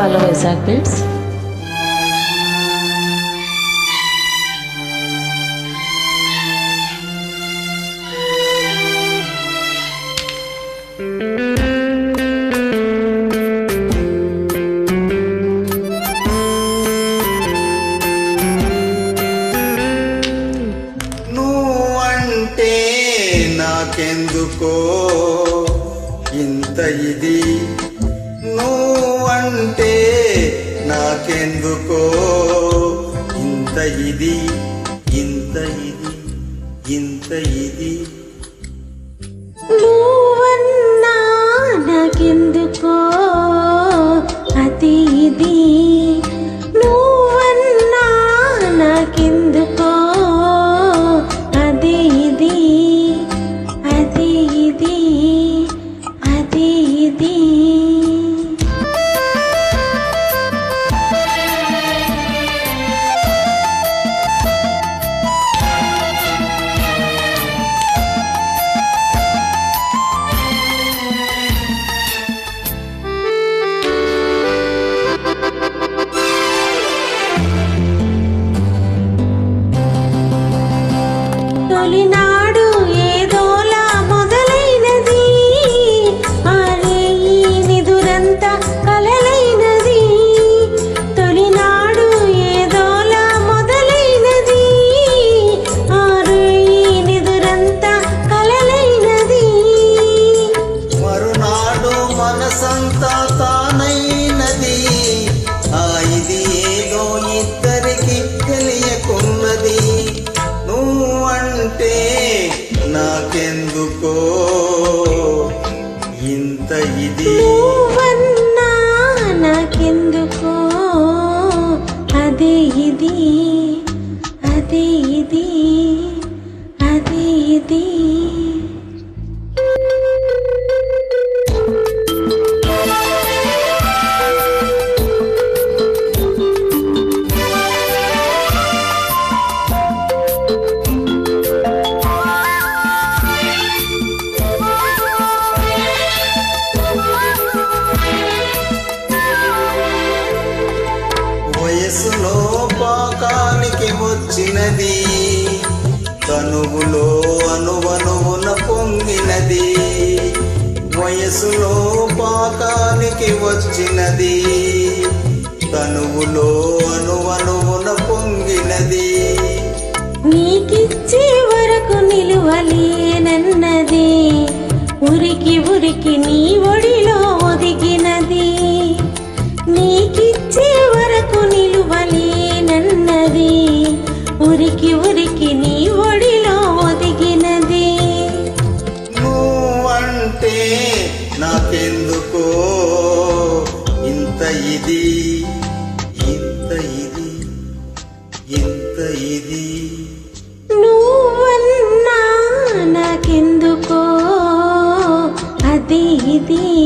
Vizag bits నువ్వంటే నాకెందుకో? ఇంత ఇది. అంటే నాకెందుకో? ఇంత ఇది ఇంత ఇది ఇంత ఇది. నువ్వన్నా నాకెందుకో? Molina. ఇంత ఇది. వయసులో పాకానికి వచ్చినది తనువులో అనువనువున పొంగినది వయసులో పాకానికి వచ్చినది తనువులో అనువనువున పొంగినది. నీకిచ్చే వరకు నిలువలేనన్నది ఉరికి ఉరికి నీ ఒడిలో నాకెందుకో? ఇంత ఇది ఇంత ఇది ఇంత ఇది. నువ్వన్నా నాకెందుకో? అది ఇది.